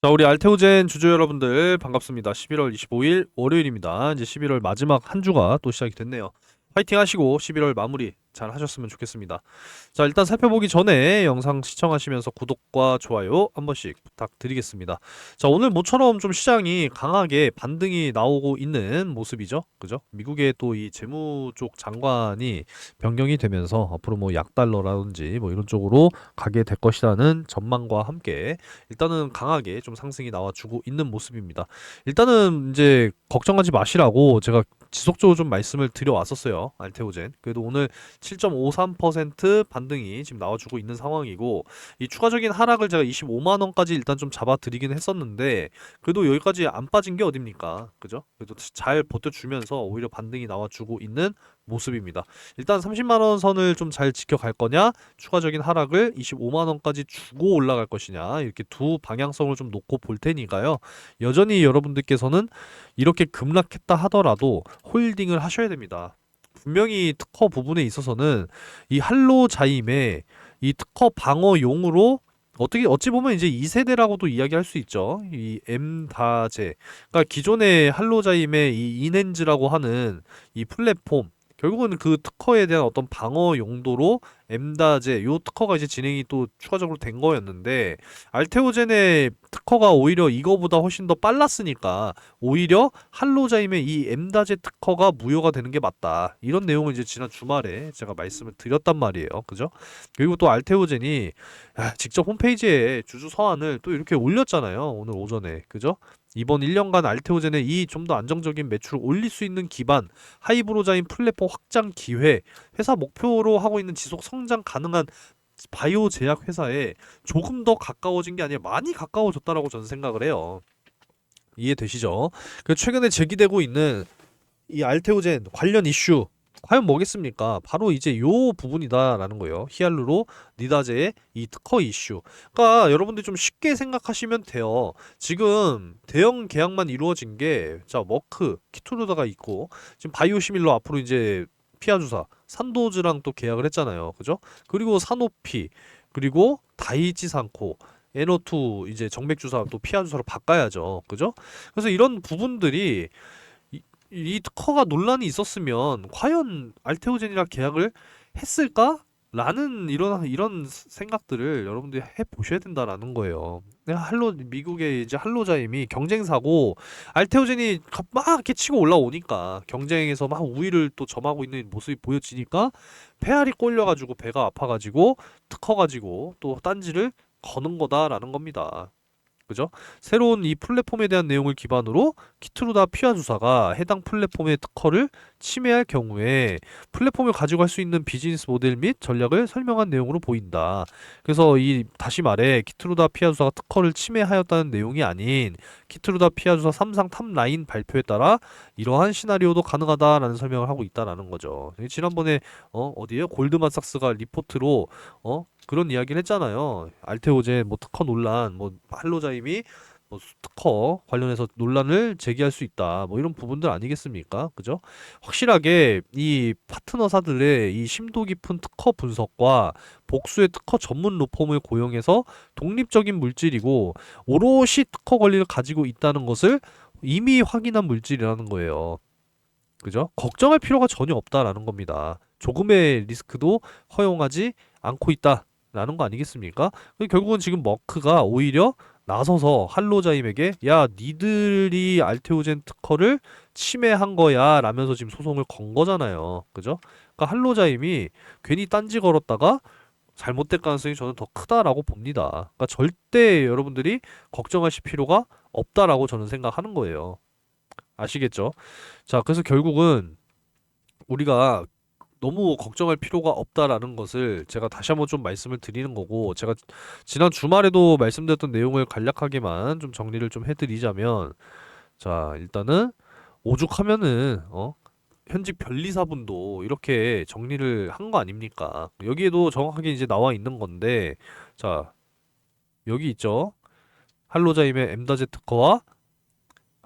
자, 우리 알테오젠 주주 여러분들 반갑습니다. 11월 25일 월요일입니다. 이제 11월 마지막 한 주가 또 시작이 됐네요. 파이팅 하시고 11월 마무리 잘 하셨으면 좋겠습니다. 자, 일단 살펴보기 전에 영상 시청하시면서 구독과 좋아요 한 번씩 부탁드리겠습니다. 자, 오늘 모처럼 좀 시장이 강하게 반등이 나오고 있는 모습이죠. 그죠? 미국의 또 이 재무 쪽 장관이 변경이 되면서 앞으로 뭐 약달러라든지 뭐 이런 쪽으로 가게 될 것이라는 전망과 함께 일단은 강하게 좀 상승이 나와주고 있는 모습입니다. 일단은 이제 걱정하지 마시라고 제가 지속적으로 좀 말씀을 드려왔었어요. 알테오젠. 그래도 오늘 7.53% 반등이 지금 나와주고 있는 상황이고 이 추가적인 하락을 제가 25만 원까지 일단 좀 잡아드리긴 했었는데 그래도 여기까지 안 빠진 게 어딥니까? 그죠? 그래도 잘 버텨주면서 오히려 반등이 나와주고 있는 모습입니다. 일단 30만 원 선을 좀 잘 지켜갈 거냐, 추가적인 하락을 25만 원까지 주고 올라갈 것이냐 이렇게 두 방향성을 좀 놓고 볼 테니까요. 여전히 여러분들께서는 이렇게 급락했다 하더라도 홀딩을 하셔야 됩니다. 분명히 특허 부분에 있어서는 이 할로 자임의 이 특허 방어용으로 어떻게 어찌 보면 이제 2세대라고도 이야기할 수 있죠. 이 엠다제. 그러니까 기존의 할로자임의 이 이넨즈라고 하는 이 플랫폼 결국은 그 특허에 대한 어떤 방어 용도로 엠다제 요 특허가 이제 진행이 또 추가적으로 된 거였는데 알테오젠의 특허가 오히려 이거보다 훨씬 더 빨랐으니까 오히려 할로자임의 이 엠다제 특허가 무효가 되는 게 맞다. 이런 내용을 이제 지난 주말에 제가 말씀을 드렸단 말이에요. 그죠? 그리고 또 알테오젠이 아, 직접 홈페이지에 주주 서한을 또 이렇게 올렸잖아요. 오늘 오전에. 그죠 이번 1년간 알테오젠의 이 좀 더 안정적인 매출을 올릴 수 있는 기반, 하이브로자인 플랫폼 확장 기회, 회사 목표로 하고 있는 지속 성장 가능한 바이오 제약 회사에 조금 더 가까워진 게 아니라 많이 가까워졌다라고 저는 생각을 해요. 이해되시죠? 그 최근에 제기되고 있는 이 알테오젠 관련 이슈 과연 뭐겠습니까? 바로 이제 요 부분이다라는 거예요. 히알루로 니다제의 이 특허 이슈. 그러니까 여러분들 좀 쉽게 생각하시면 돼요. 지금 대형 계약만 이루어진 게 자, 머크, 키투르다가 있고 지금 바이오시밀러 앞으로 이제 피아주사, 산도즈랑 또 계약을 했잖아요. 그죠? 그리고 사노피, 그리고 다이치 산코 에너투 이제 정맥주사 또 피아주사로 바꿔야죠. 그죠? 그래서 이런 부분들이 이, 이 특허가 논란이 있었으면 과연 알테오젠이랑 계약을 했을까? 라는 이런 이런 생각들을 여러분들이 해 보셔야 된다라는 거예요. 내가 할로 미국의 이제 할로자임이 경쟁사고 알테오젠이 가- 막 이렇게 치고 올라오니까 경쟁에서 막 우위를 또 점하고 있는 모습이 보여지니까 배알이 꼴려가지고 배가 아파가지고 특허 가지고 또 딴지를 거는 거다라는 겁니다. 그죠? 새로운 이 플랫폼에 대한 내용을 기반으로 키트루다 피아 주사가 해당 플랫폼의 특허를 침해할 경우에 플랫폼을 가지고 할 수 있는 비즈니스 모델 및 전략을 설명한 내용으로 보인다. 그래서 이 다시 말해 키트루다 피아 주사가 특허를 침해하였다는 내용이 아닌 키트루다 피아 주사 3상 탑라인 발표에 따라 이러한 시나리오도 가능하다라는 설명을 하고 있다라는 거죠. 지난번에 어 어디에요? 골드만삭스가 리포트로 어 그런 이야기를 했잖아요. 알테오젠 뭐 특허 논란, 뭐 할로자임이 뭐 특허 관련해서 논란을 제기할 수 있다. 뭐 이런 부분들 아니겠습니까? 그죠? 확실하게 이 파트너사들의 이 심도 깊은 특허 분석과 복수의 특허 전문 로펌을 고용해서 독립적인 물질이고 오롯이 특허 권리를 가지고 있다는 것을 이미 확인한 물질이라는 거예요. 그죠? 걱정할 필요가 전혀 없다라는 겁니다. 조금의 리스크도 허용하지 않고 있다. 라는 거 아니겠습니까? 그 결국은 지금 머크가 오히려 나서서 할로자임에게 야 니들이 알테오젠 특허를 침해한 거야 라면서 지금 소송을 건 거잖아요. 그죠? 그러니까 할로자임이 괜히 딴지 걸었다가 잘못될 가능성이 저는 더 크다라고 봅니다. 그러니까 절대 여러분들이 걱정하실 필요가 없다라고 저는 생각하는 거예요. 아시겠죠? 자, 그래서 결국은 우리가 너무 걱정할 필요가 없다라는 것을 제가 다시 한번 좀 말씀을 드리는 거고 제가 지난 주말에도 말씀드렸던 내용을 간략하게만 좀 정리를 좀 해드리자면 자 일단은 오죽하면은 어 현직 변리사분도 이렇게 정리를 한 거 아닙니까? 여기에도 정확하게 이제 나와 있는 건데 자 여기 있죠 할로자임의 엠다제 특허와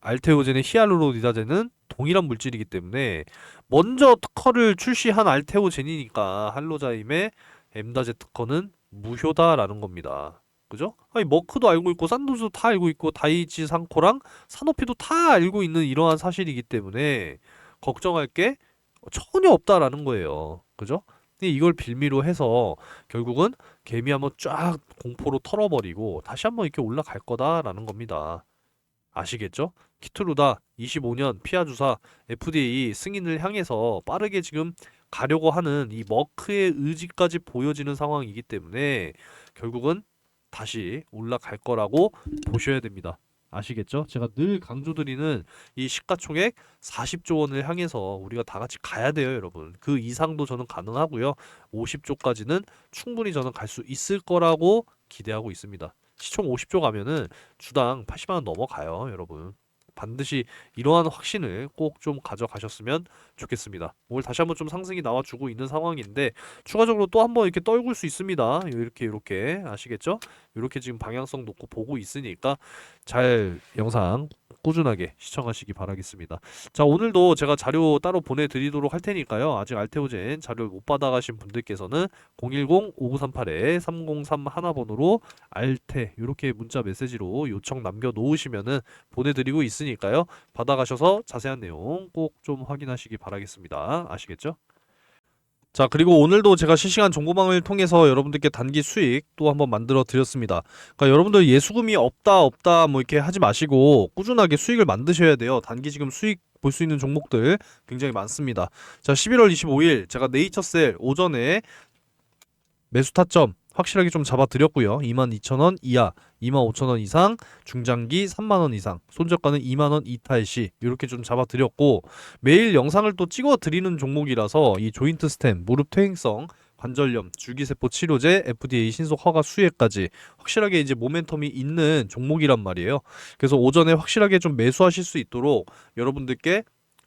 알테오젠의 히알루로니다제는 동일한 물질이기 때문에 먼저 특허를 출시한 알테오젠이니까 할로자임의 엠다제 특허는 무효다라는 겁니다. 그죠? 아니 머크도 알고 있고 산도즈도 다 알고 있고 다이치 상코랑 사노피도 다 알고 있는 이러한 사실이기 때문에 걱정할 게 전혀 없다라는 거예요. 그죠? 근데 이걸 빌미로 해서 결국은 개미 한번 쫙 공포로 털어버리고 다시 한번 이렇게 올라갈 거다라는 겁니다. 아시겠죠? 키트루다 25년 피아 주사 FDA 승인을 향해서 빠르게 지금 가려고 하는 이 머크의 의지까지 보여지는 상황이기 때문에 결국은 다시 올라갈 거라고 보셔야 됩니다. 아시겠죠? 제가 늘 강조드리는 이 시가총액 40조 원을 향해서 우리가 다 같이 가야 돼요, 여러분. 그 이상도 저는 가능하고요. 50조까지는 충분히 저는 갈 수 있을 거라고 기대하고 있습니다. 시총 50조 가면은 주당 80만 원 넘어가요, 여러분. 반드시 이러한 확신을 꼭 좀 가져가셨으면 좋겠습니다. 오늘 다시 한번 좀 상승이 나와주고 있는 상황인데 추가적으로 또 한번 이렇게 떨굴 수 있습니다. 이렇게 이렇게 아시겠죠? 이렇게 지금 방향성 놓고 보고 있으니까 잘 영상 꾸준하게 시청하시기 바라겠습니다. 자 오늘도 제가 자료 따로 보내드리도록 할 테니까요. 아직 알테오젠 자료를 못 받아가신 분들께서는 010-5938-303 하나번호로 알테 이렇게 문자 메시지로 요청 남겨 놓으시면은 보내드리고 있으니까요. 받아가셔서 자세한 내용 꼭 좀 확인하시기 바라겠습니다. 아시겠죠? 자, 그리고 오늘도 제가 실시간 정보방을 통해서 여러분들께 단기 수익 또 한번 만들어 드렸습니다. 그러니까 여러분들 예수금이 없다 없다 뭐 이렇게 하지 마시고 꾸준하게 수익을 만드셔야 돼요. 단기 지금 수익 볼 수 있는 종목들 굉장히 많습니다. 자, 11월 25일 제가 네이처셀 오전에 매수 타점 확실하게 좀 잡아 드렸고요. 22,000원 이하, 25,000원 이상, 중장기 3만원 이상, 손절가는 2만원 이탈 시 이렇게 좀 잡아 드렸고 매일 영상을 또 찍어 드리는 종목이라서 이 조인트 스템, 무릎 퇴행성 관절염, 줄기세포 치료제, FDA 신속 허가 수혜까지 확실하게 이제 모멘텀이 있는 종목이란 말이에요. 그래서 오전에 확실하게 좀 매수하실 수 있도록 여러분들께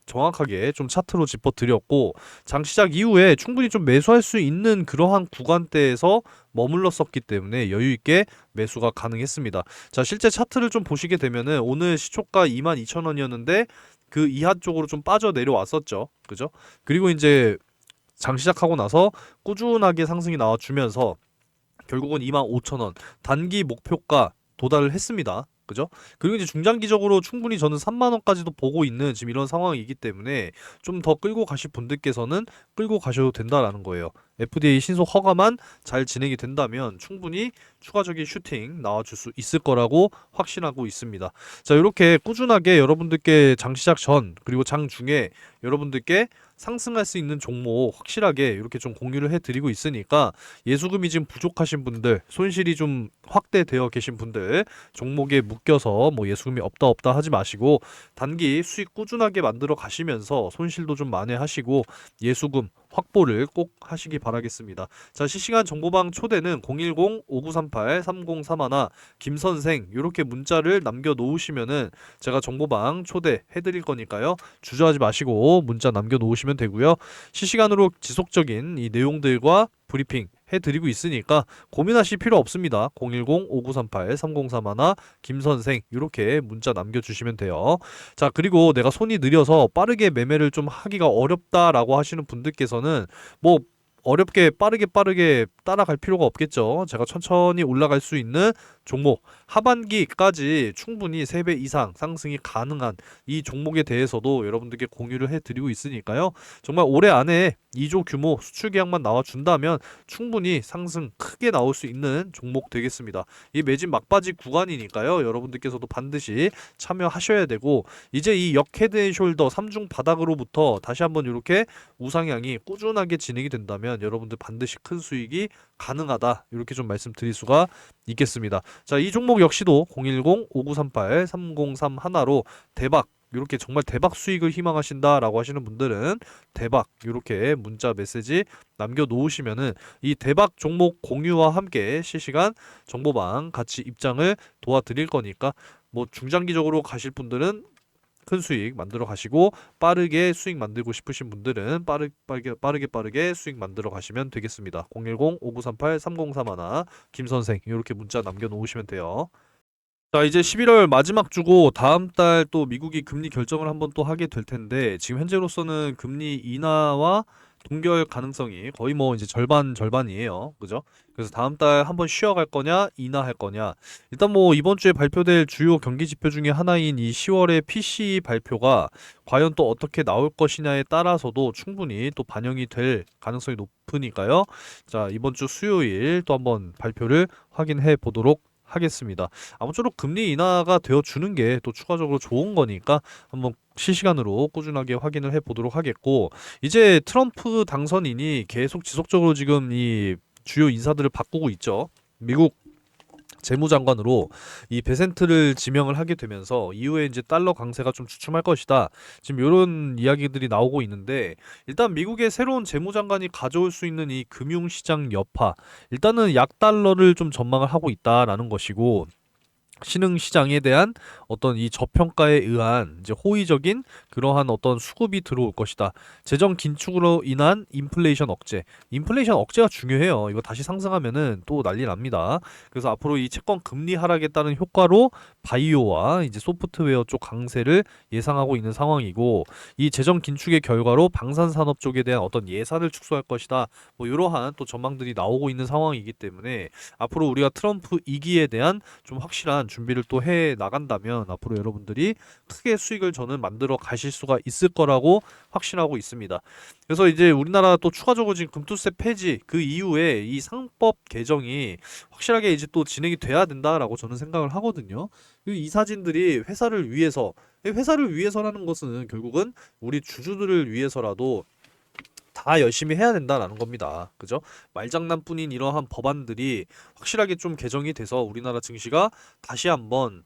정확하게 좀 차트로 짚어 드렸고 장 시작 이후에 충분히 좀 매수할 수 있는 그러한 구간대에서 머물렀었기 때문에 여유 있게 매수가 가능했습니다. 자, 실제 차트를 좀 보시게 되면은 오늘 시초가 22,000원이었는데 그 이하 쪽으로 좀 빠져 내려왔었죠. 그죠? 그리고 이제 장 시작하고 나서 꾸준하게 상승이 나와 주면서 결국은 25,000원 단기 목표가 도달을 했습니다. 그죠? 그리고 이제 중장기적으로 충분히 저는 3만 원까지도 보고 있는 지금 이런 상황이기 때문에 좀 더 끌고 가실 분들께서는 끌고 가셔도 된다라는 거예요. FDA 신속 허가만 잘 진행이 된다면 충분히 추가적인 슈팅 나와줄 수 있을 거라고 확신하고 있습니다. 자, 이렇게 꾸준하게 여러분들께 장 시작 전 그리고 장 중에 여러분들께 상승할 수 있는 종목 확실하게 이렇게 좀 공유를 해드리고 있으니까 예수금이 지금 부족하신 분들, 손실이 좀 확대되어 계신 분들 종목에 묶여서 뭐 예수금이 없다 없다 하지 마시고 단기 수익 꾸준하게 만들어 가시면서 손실도 좀 만회하시고 예수금 확보를 꼭 하시기 바라겠습니다. 자, 실시간 정보방 초대는 010-5938-3031 김선생 이렇게 문자를 남겨 놓으시면은 제가 정보방 초대 해드릴 거니까요. 주저하지 마시고 문자 남겨 놓으시면 되고요. 실시간으로 지속적인 이 내용들과 브리핑 해드리고 있으니까 고민하실 필요 없습니다. 010-5938-3031 김선생 이렇게 문자 남겨주시면 돼요. 자 그리고 내가 손이 느려서 빠르게 매매를 좀 하기가 어렵다라고 하시는 분들께서는 뭐 어렵게 빠르게 빠르게 따라갈 필요가 없겠죠. 제가 천천히 올라갈 수 있는 종목 하반기까지 충분히 3배 이상 상승이 가능한 이 종목에 대해서도 여러분들께 공유를 해드리고 있으니까요. 정말 올해 안에 2조 규모 수출 계약만 나와준다면 충분히 상승 크게 나올 수 있는 종목 되겠습니다. 이 매진 막바지 구간이니까요. 여러분들께서도 반드시 참여하셔야 되고 이제 이 역헤드앤숄더 3중 바닥으로부터 다시 한번 이렇게 우상향이 꾸준하게 진행이 된다면 여러분들 반드시 큰 수익이 가능하다 이렇게 좀 말씀드릴 수가 있겠습니다. 자, 이 종목 역시도 010-5938-303 하나로 대박 이렇게 정말 대박 수익을 희망하신다라고 하시는 분들은 대박 이렇게 문자 메시지 남겨 놓으시면은 이 대박 종목 공유와 함께 실시간 정보방 같이 입장을 도와드릴 거니까 뭐 중장기적으로 가실 분들은 큰 수익 만들어 가시고 빠르게 수익 만들고 싶으신 분들은 빠르, 빠르게 빠르게 빠르게 수익 만들어 가시면 되겠습니다. 010-5938-3031 김 선생 이렇게 문자 남겨 놓으시면 돼요. 자, 이제 11월 마지막 주고 다음 달 또 미국이 금리 결정을 한번 또 하게 될 텐데 지금 현재로서는 금리 인하와 동결 가능성이 거의 뭐 이제 절반 절반이에요. 그죠? 그래서 다음 달 한번 쉬어갈 거냐, 인하할 거냐. 일단 뭐 이번 주에 발표될 주요 경기 지표 중에 하나인 이 10월의 PC 발표가 과연 또 어떻게 나올 것이냐에 따라서도 충분히 또 반영이 될 가능성이 높으니까요. 자, 이번 주 수요일 또 한번 발표를 확인해 보도록 하겠습니다. 아무쪼록 금리 인하가 되어 주는 게 또 추가적으로 좋은 거니까 한번 실시간으로 꾸준하게 확인을 해 보도록 하겠고 이제 트럼프 당선인이 계속 지속적으로 지금 이 주요 인사들을 바꾸고 있죠. 미국 재무장관으로 이 베센트를 지명을 하게 되면서 이후에 이제 달러 강세가 좀 주춤할 것이다. 지금 이런 이야기들이 나오고 있는데 일단 미국의 새로운 재무장관이 가져올 수 있는 이 금융시장 여파 일단은 약달러를 좀 전망을 하고 있다라는 것이고 신흥 시장에 대한 어떤 이 저평가에 의한 이제 호의적인 그러한 어떤 수급이 들어올 것이다. 재정 긴축으로 인한 인플레이션 억제. 인플레이션 억제가 중요해요. 이거 다시 상승하면은 또 난리 납니다. 그래서 앞으로 이 채권 금리 하락에 따른 효과로 바이오와 이제 소프트웨어 쪽 강세를 예상하고 있는 상황이고 이 재정 긴축의 결과로 방산 산업 쪽에 대한 어떤 예산을 축소할 것이다. 뭐 이러한 또 전망들이 나오고 있는 상황이기 때문에 앞으로 우리가 트럼프 2기에 대한 좀 확실한 준비를 또 해 나간다면 앞으로 여러분들이 크게 수익을 저는 만들어 가실 수가 있을 거라고 확신하고 있습니다. 그래서 이제 우리나라 또 추가적으로 지금 금투세 폐지 그 이후에 이 상법 개정이 확실하게 이제 또 진행이 돼야 된다라고 저는 생각을 하거든요. 그이 사진들이 회사를 위해서 회사를 위해서라는 것은 결국은 우리 주주들을 위해서라도 다 열심히 해야 된다라는 겁니다. 그죠? 말장난뿐인 이러한 법안들이 확실하게 좀 개정이 돼서 우리나라 증시가 다시 한번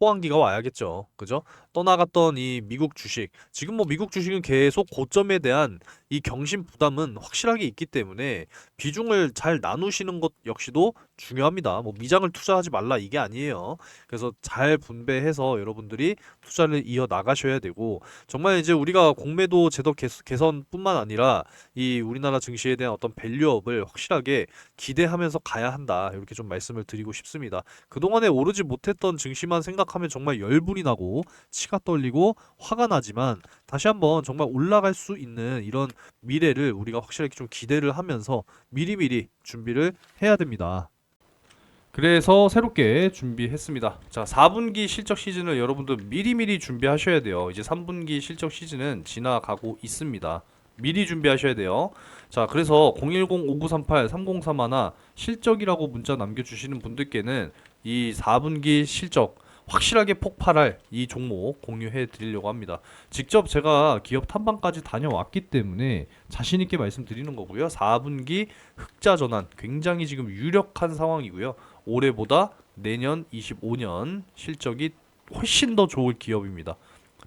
호황기가 와야겠죠. 그죠? 떠나갔던 이 미국 주식. 지금 뭐 미국 주식은 계속 고점에 대한 이 경신 부담은 확실하게 있기 때문에 비중을 잘 나누시는 것 역시도 중요합니다. 뭐 미장을 투자하지 말라 이게 아니에요. 그래서 잘 분배해서 여러분들이 투자를 이어 나가셔야 되고 정말 이제 우리가 공매도 제도 개선- 개선뿐만 아니라 이 우리나라 증시에 대한 어떤 밸류업을 확실하게 기대하면서 가야 한다. 이렇게 좀 말씀을 드리고 싶습니다. 그 동안에 오르지 못했던 증시만 생각하면 정말 열불이 나고 치가 떨리고 화가 나지만 다시 한번 정말 올라갈 수 있는 이런 미래를 우리가 확실하게 좀 기대를 하면서 미리미리 준비를 해야 됩니다. 그래서 새롭게 준비했습니다. 자, 4분기 실적 시즌을 여러분들 미리미리 준비하셔야 돼요. 이제 3분기 실적 시즌은 지나가고 있습니다. 미리 준비하셔야 돼요. 자, 그래서 010-5938-3031 실적이라고 문자 남겨주시는 분들께는 이 4분기 실적 확실하게 폭발할 이 종목 공유해 드리려고 합니다. 직접 제가 기업 탐방까지 다녀왔기 때문에 자신 있게 말씀드리는 거고요. 4분기 흑자 전환 굉장히 지금 유력한 상황이고요. 올해보다 내년 25년 실적이 훨씬 더 좋을 기업입니다.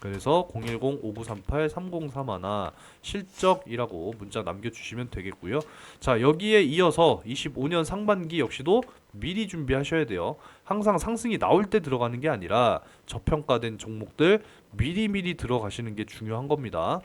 그래서 010-5938-3031 실적이라고 문자 남겨주시면 되겠고요. 자 여기에 이어서 25년 상반기 역시도 미리 준비하셔야 돼요. 항상 상승이 나올 때 들어가는 게 아니라 저평가된 종목들 미리미리 들어가시는 게 중요한 겁니다.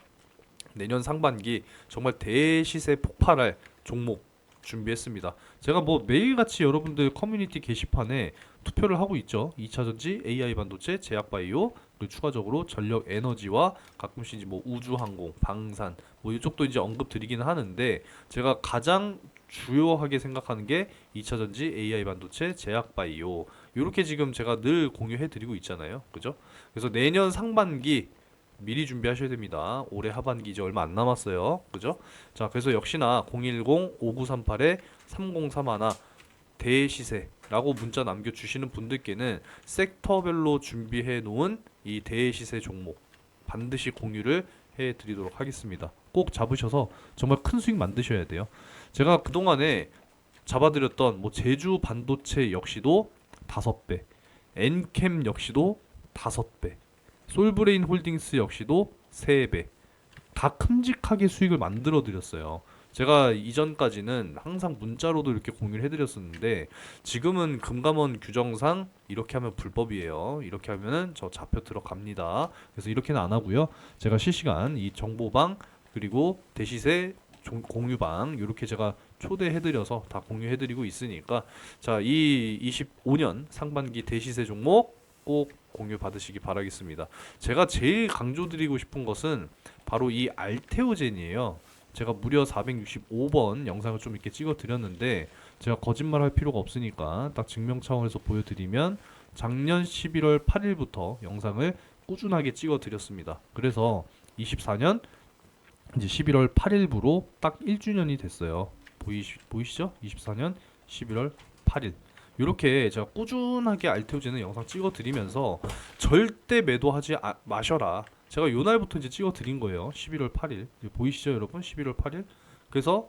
내년 상반기 정말 대시세 폭발할 종목 준비했습니다. 제가 뭐 매일같이 여러분들 커뮤니티 게시판에 투표를 하고 있죠. 2차전지, AI 반도체, 제약바이오, 그리고 추가적으로 전력 에너지와 가끔씩 이제 뭐 우주항공, 방산 뭐 이쪽도 이제 언급 드리기는 하는데 제가 가장 주요하게 생각하는 게 2차전지, AI 반도체, 제약바이오 이렇게 지금 제가 늘 공유해 드리고 있잖아요. 그죠? 그래서 내년 상반기 미리 준비하셔야 됩니다. 올해 하반기 이제 얼마 안 남았어요. 그죠? 자, 그래서 역시나 010-5938-3031 대시세 라고 문자 남겨주시는 분들께는 섹터별로 준비해 놓은 이 대시세 종목 반드시 공유를 해 드리도록 하겠습니다. 꼭 잡으셔서 정말 큰 수익 만드셔야 돼요. 제가 그동안에 잡아드렸던 뭐 제주 반도체 역시도 다섯 배, 엔캠 역시도 다섯 배, 솔브레인 홀딩스 역시도 세 배, 다 큼직하게 수익을 만들어 드렸어요. 제가 이전까지는 항상 문자로도 이렇게 공유를 해드렸었는데 지금은 금감원 규정상 이렇게 하면 불법이에요. 이렇게 하면은 저 잡혀 들어갑니다. 그래서 이렇게는 안 하고요. 제가 실시간 이 정보방 그리고 대시세 종- 공유방 이렇게 제가 초대해드려서 다 공유해드리고 있으니까 자 이 25년 상반기 대시세 종목 꼭 공유 받으시기 바라겠습니다. 제가 제일 강조드리고 싶은 것은 바로 이 알테오젠이에요. 제가 무려 465번 영상을 좀 이렇게 찍어 드렸는데 제가 거짓말할 필요가 없으니까 딱 증명 차원에서 보여드리면 작년 11월 8일부터 영상을 꾸준하게 찍어 드렸습니다. 그래서 24년 이제 11월 8일부로 딱 1주년이 됐어요. 보이시, 보이시죠? 24년 11월 8일. 이렇게 제가 꾸준하게 알테오제는 영상 찍어 드리면서 절대 매도하지 아- 마셔라. 제가 요 날부터 이제 찍어 드린 거예요. 11월 8일. 보이시죠, 여러분? 11월 8일. 그래서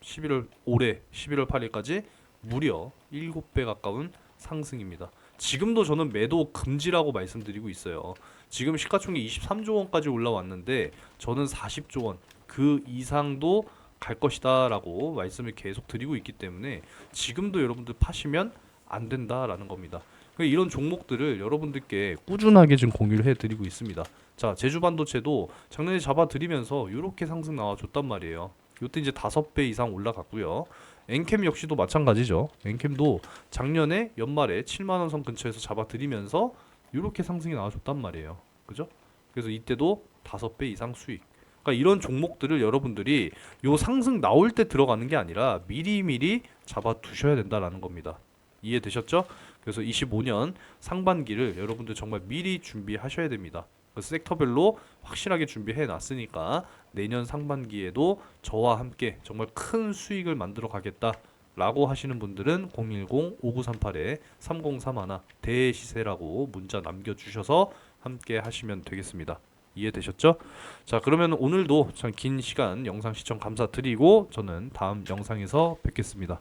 11월 올해 11월 8일까지 무려 7배 가까운 상승입니다. 지금도 저는 매도 금지라고 말씀드리고 있어요. 지금 시가총액 23조 원까지 올라왔는데 저는 40조 원 그 이상도 갈 것이다라고 말씀을 계속 드리고 있기 때문에 지금도 여러분들 파시면 안 된다라는 겁니다. 그러니까 이런 종목들을 여러분들께 꾸준하게 지금 공유를 해드리고 있습니다. 자 제주 반도체도 작년에 잡아드리면서 이렇게 상승 나와줬단 말이에요. 이때 이제 다섯 배 이상 올라갔고요. 엔캠 역시도 마찬가지죠. 엔캠도 작년에 연말에 7만 원선 근처에서 잡아드리면서 이렇게 상승이 나와줬단 말이에요. 그죠? 그래서 이때도 다섯 배 이상 수익. 그러니까 이런 종목들을 여러분들이 요 상승 나올 때 들어가는 게 아니라 미리미리 잡아 두셔야 된다라는 겁니다. 이해되셨죠? 그래서 25년 상반기를 여러분들 정말 미리 준비하셔야 됩니다. 그 섹터별로 확실하게 준비해 놨으니까 내년 상반기에도 저와 함께 정말 큰 수익을 만들어 가겠다 라고 하시는 분들은 010-5938-3031 대시세라고 문자 남겨주셔서 함께 하시면 되겠습니다. 이해되셨죠? 자 그러면 오늘도 참 긴 시간 영상 시청 감사드리고 저는 다음 영상에서 뵙겠습니다.